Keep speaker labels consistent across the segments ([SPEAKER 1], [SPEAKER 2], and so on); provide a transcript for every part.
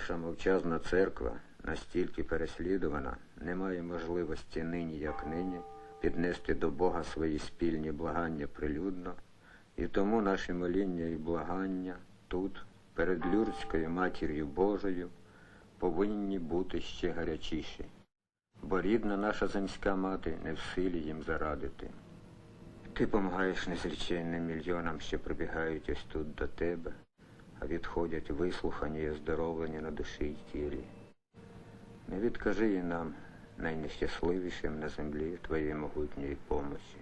[SPEAKER 1] Наша мовчазна церква настільки переслідувана, не має можливості нині, як нині, піднести до Бога свої спільні благання прилюдно, і тому наші моління і благання тут, перед Люрською матір'ю Божою, повинні бути ще гарячіші, бо рідна наша земська мати не в силі їм зарадити. Ти помагаєш незріченним мільйонам, що прибігають ось тут до тебе, відходять вислухані і оздоровлені на душі й тілі. Не відкажи і нам, найнещасливішим на землі, твоєї могутньої помочі.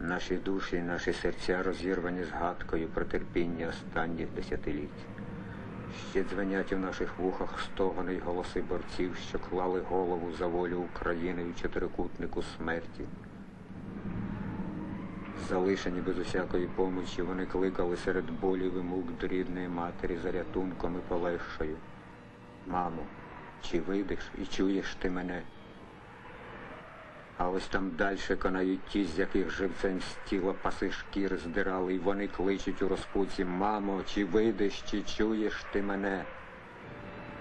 [SPEAKER 1] Наші душі і наші серця розірвані згадкою про терпіння останніх десятиліть. Ще дзвенять у наших вухах стогони й голоси борців, що клали голову за волю України у чотирикутнику смерті. Залишені без усякої помочі, вони кликали серед болів і мук до рідної матері за рятунком і полегшою. Мамо, чи вийдеш і чуєш ти мене? А ось там дальше канають ті, з яких живцем з тіла паси шкіри здирали, і вони кличуть у розпуці Мамо, чи вийдеш, чи чуєш ти мене?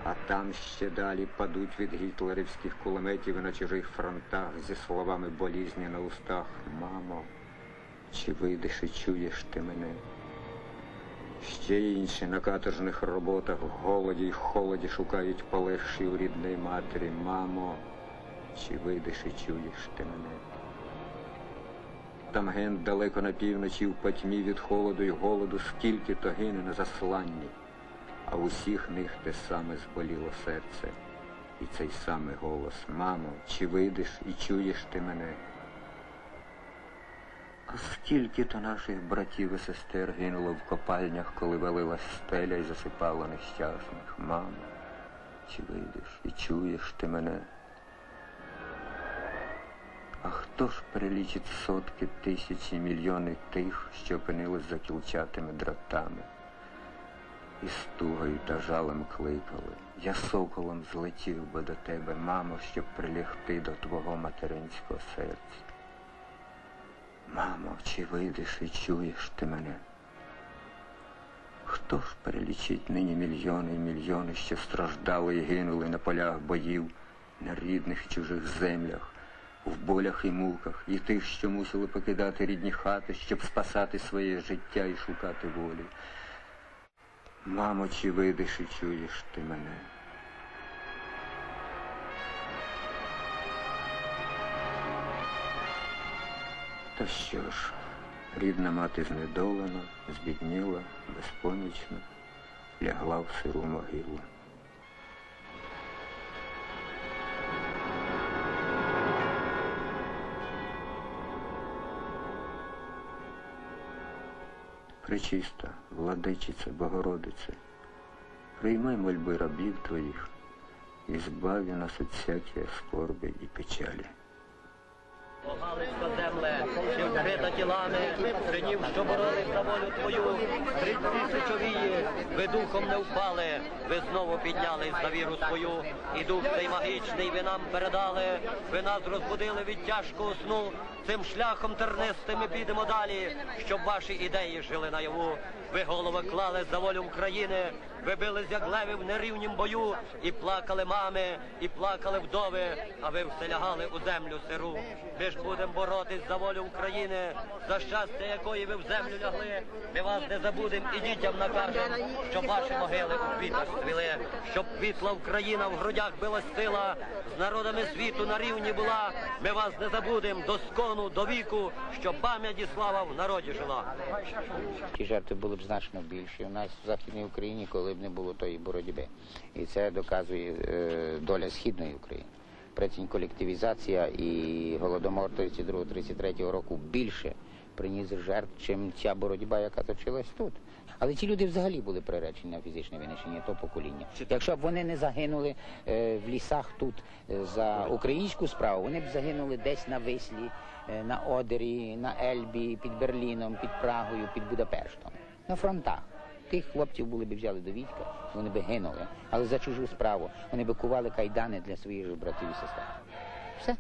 [SPEAKER 1] А там ще далі падуть від гітлерівських кулеметів на чужих фронтах зі словами болізні на устах Мамо, чи вийдеш і чуєш ти мене? Ще інші на каторжних роботах в голоді й холоді шукають полегші у рідної матері. Мамо, чи вийдеш і чуєш ти мене? Там ген далеко на півночі в патьмі від холоду й голоду, скільки то гине на засланні, а в усіх них те саме зболіло серце. І цей самий голос Мамо, чи вийдеш і чуєш ти мене? Скільки то наших братів і сестер гинуло в копальнях, коли валилась стеля і засипала нещасних. Мамо, чи вийдеш і чуєш ти мене? А хто ж перелічить сотки, тисячі, мільйони тих, що опинились за кілчатими дротами? І стугою та жалем кликали. Я соколом злетів би до тебе, мамо, щоб прилягти до твого материнського серця. Мамо, чи вийдеш і чуєш ти мене? Хто ж перелічить нині мільйони і мільйони, що страждали і гинули на полях боїв, на рідних і чужих землях, в болях і муках, і тих, що мусили покидати рідні хати, щоб спасати своє життя і шукати волі? Мамо, чи вийдеш і чуєш ти мене? Та що ж, рідна мати знедолена, збідніла, безпомічна, лягла в сиру могилу. Пречиста, владичице, Богородице, прийми мольби рабів твоїх і збави нас від всякої скорби і печалі.
[SPEAKER 2] Галицька земле, чи вкрита тілами, синів, що боролись за волю твою, стрільці сичовії, ви духом не впали, ви знову піднялись за віру свою, і дух цей магічний ви нам передали, ви нас розбудили від тяжкого сну, цим шляхом тернистим ми підемо далі, щоб ваші ідеї жили наяву. Ви голови клали за волю України, ви бились як леви в нерівнім бою, і плакали мами, і плакали вдови, а ви все лягали у землю сиру. Ми ж будемо боротись за волю України, за щастя якої ви в землю лягли. Ми вас не забудемо і дітям накажемо, щоб ваші могили у квітах цвіли, щоб квітла Україна в грудях билась сила, з народами світу на рівні була. Ми вас не забудемо до скону, до віку, щоб пам'ять і слава в народі жила.
[SPEAKER 3] Ті жертви були б значно більші у нас в Західній Україні, коли б не було тої боротьби. І це доказує е, доля Східної України. Прецінь колективізація і голодомор 32-33 року більше приніс жертв, чим ця боротьба, яка точилась тут. Але ці люди взагалі були приречені на фізичне винищення, то покоління. Якщо б вони не загинули е, в лісах тут е, за українську справу, вони б загинули десь на Вислі, е, на Одері, на Ельбі, під Берліном, під Прагою, під Будапештом, на фронтах. Тих хлопців були б взяли до війська, вони б гинули, але за чужу справу. Вони б кували кайдани для своїх братів і сестер. Все.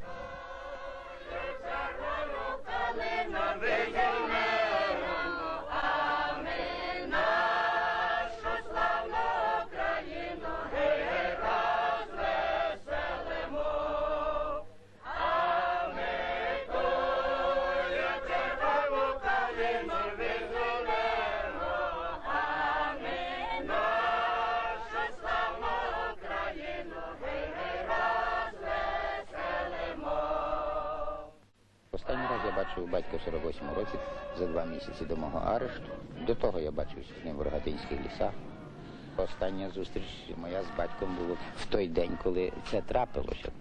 [SPEAKER 3] Norway. Бачив батька в 48-му році за два місяці до мого арешту. До того я бачився з ним в Рогатинських лісах. Остання зустріч моя з батьком була в той день, коли це трапилося,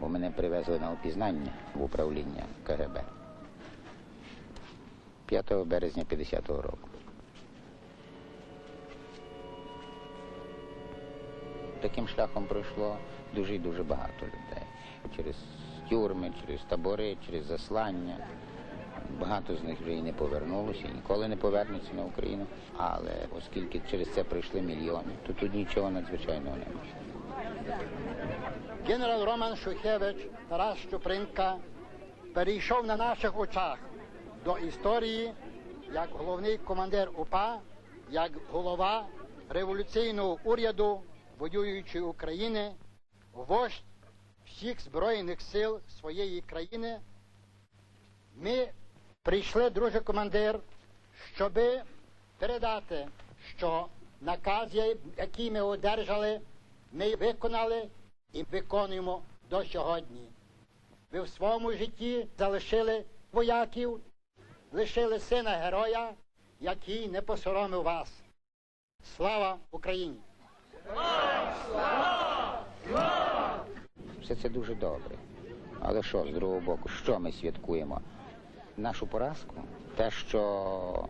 [SPEAKER 3] бо мене привезли на опізнання в управління КГБ 5 березня 50-го року. Таким шляхом пройшло дуже і дуже багато людей. Через тюрми, через табори, через заслання. Багато з них вже і не повернулося, і ніколи не повернуться на Україну. Але оскільки через це пройшли мільйони, то тут нічого надзвичайного немає.
[SPEAKER 4] Генерал Роман Шухевич Тарас Щупринка перейшов на наших очах до історії як головний командир УПА, як голова революційного уряду воюючої України, вождь всіх збройних сил своєї країни. Ми прийшли, друже командир, щоб передати, що наказ, який ми одержали, ми виконали і виконуємо до сьогодні. Ви в своєму житті залишили вояків, лишили сина героя, який не посоромив вас. Слава Україні!
[SPEAKER 3] Все це дуже добре. Але що, з другого боку, що ми святкуємо? Нашу поразку? Те, що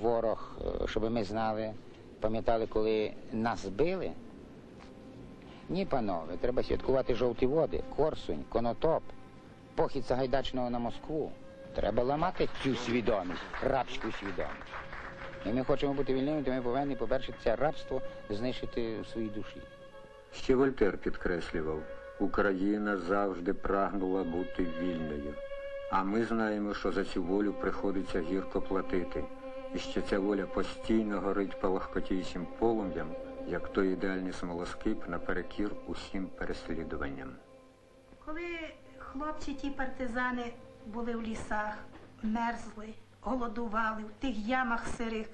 [SPEAKER 3] ворог, е, щоб ми знали, пам'ятали, коли нас били? Ні, панове, треба святкувати жовті води, Корсунь, Конотоп, похід Сагайдачного на Москву. Треба ламати цю свідомість, рабську свідомість. І ми хочемо бути вільними, то ми повинні, по-перше, це рабство знищити в своїй душі.
[SPEAKER 1] Ще Вольтер підкреслював, Україна завжди прагнула бути вільною. А ми знаємо, що за цю волю приходиться гірко платити, і що ця воля постійно горить палахкотіючим полум'ям, як той ідеальний смолоскип наперекір усім переслідуванням.
[SPEAKER 5] Коли хлопці ті партизани були в лісах, мерзли, голодували в тих ямах сирих,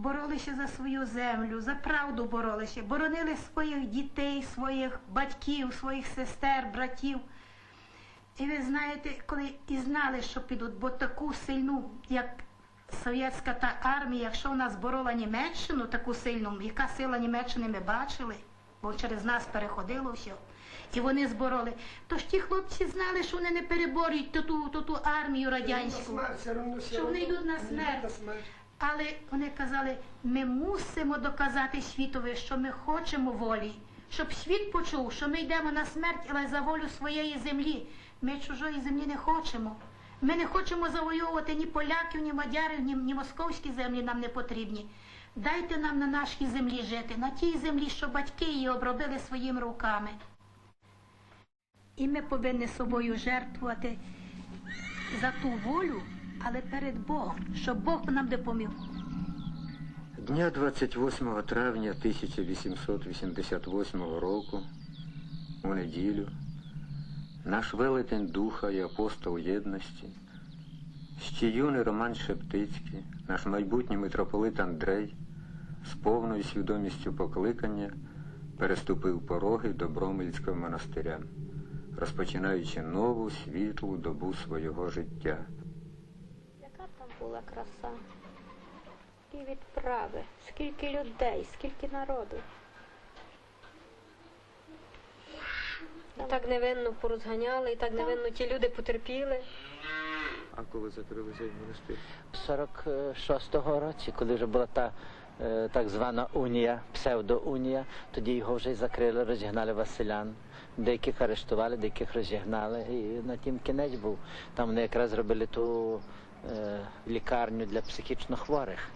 [SPEAKER 5] боролися за свою землю, за правду боролися, боронили своїх дітей, своїх батьків, своїх сестер, братів. І ви знаєте, коли і знали, що підуть, бо таку сильну, як совєтська та армія, якщо в нас борола Німеччину, таку сильну, яка сила Німеччини ми бачили, бо через нас переходило все. І вони збороли. Тож ті хлопці знали, що вони не переборюють ту, ту, ту, ту армію радянську, що вони йдуть на смерть. Але вони казали, ми мусимо доказати світові, що ми хочемо волі, щоб світ почув, що ми йдемо на смерть, але за волю своєї землі. Ми чужої землі не хочемо. Ми не хочемо завоювати ні поляків, ні мадярів, ні, ні московські землі нам не потрібні. Дайте нам на нашій землі жити, на тій землі, що батьки її обробили своїми руками. І ми повинні собою жертвувати за ту волю, але перед Богом, щоб Бог нам допоміг.
[SPEAKER 1] Дня 28 травня 1888 року, у неділю, наш велетень духа і апостол єдності, ще юний Роман Шептицький, наш майбутній митрополит Андрей, з повною свідомістю покликання переступив пороги Добромельського монастиря, розпочинаючи нову світлу добу свого життя.
[SPEAKER 6] Була краса? І відправи, скільки людей, скільки народу. І так невинно порозганяли, і так невинно ті люди потерпіли.
[SPEAKER 7] А коли закрили цей монастир?
[SPEAKER 8] В 46-го році, коли вже була та е, так звана унія, псевдоунія, тоді його вже й закрили, розігнали Василян. Деяких арештували, деяких розігнали. І на тім кінець був. Там вони якраз зробили ту лікарню для психічно хворих.